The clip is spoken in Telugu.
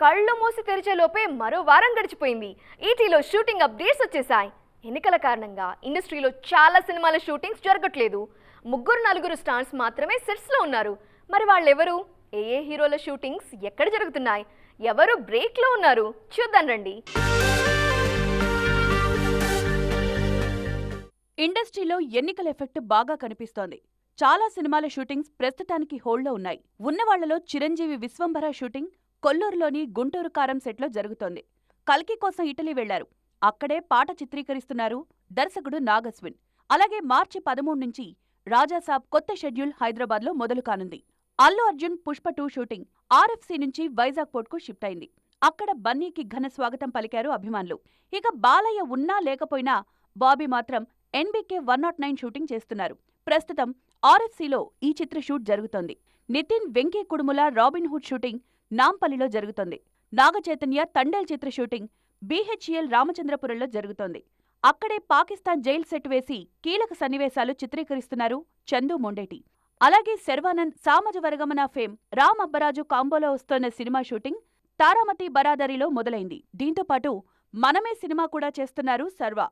కళ్ళు మూసి తెరిచే లోపే మరో వారం గడిచిపోయింది. ఈటీలో షూటింగ్ అప్డేట్స్ వచ్చేసాయి ఎన్నికల కారణంగా ఇండస్ట్రీలో చాలా సినిమాల షూటింగ్స్ జరగట్లేదు. ముగ్గురు నలుగురు స్టార్స్ మాత్రమే సెట్స్లో ఉన్నారు. మరి వాళ్ళెవరు? ఏ ఏ హీరోల షూటింగ్స్ ఎక్కడ జరుగుతున్నాయి? ఎవరు బ్రేక్లో ఉన్నారు? చూద్దాం రండి. ఇండస్ట్రీలో ఎన్నికల ఎఫెక్ట్ బాగా కనిపిస్తోంది. చాలా సినిమాల షూటింగ్స్ ప్రస్తుతానికి హోల్డ్లో ఉన్నాయి. ఉన్నవాళ్ళలో చిరంజీవి విశ్వంభర షూటింగ్ కొల్లూరులోని గుంటూరు కారం సెట్లో జరుగుతోంది. కల్కి కోసం ఇటలీ వెళ్ళారు అక్కడే పాట చిత్రీకరిస్తున్నారు దర్శకుడు నాగస్విన్. అలాగే మార్చి పదమూడు నుంచి రాజాసాబ్ కొత్త షెడ్యూల్ హైదరాబాద్లో మొదలు కానుంది. Allu Arjun Pushpa two shooting RFC నుంచి వైజాగ్ పోర్ట్కు షిఫ్ట్ అయింది. అక్కడ బన్నీకి ఘన స్వాగతం పలికారు అభిమానులు. ఇక బాలయ్య ఉన్నా లేకపోయినా బాబీ మాత్రం NBK one not nine shooting చేస్తున్నారు. ప్రస్తుతం ఆర్ఎఫ్సీలో ఈ చిత్ర షూట్ జరుగుతోంది. Nithiin Venky Kudumula Robin Hood shooting నాంపల్లిలో జరుగుతోంది. నాగచైతన్య తండేల్ చిత్ర షూటింగ్ బీహెచ్ఈఎల్ రామచంద్రపురంలో జరుగుతోంది. అక్కడే పాకిస్తాన్ జైల్ సెట్ వేసి కీలక సన్నివేశాలు చిత్రీకరిస్తున్నారు చందు మొండేటి. అలాగే శర్వానంద్ సామజ వర్గమన ఫేమ్ రామ్ అబ్బరాజు కాంబోలో వస్తోన్న సినిమా షూటింగ్ తారామతి బరాదరిలో మొదలైంది. దీంతో పాటు మనమే సినిమా కూడా చేస్తున్నారు సర్వా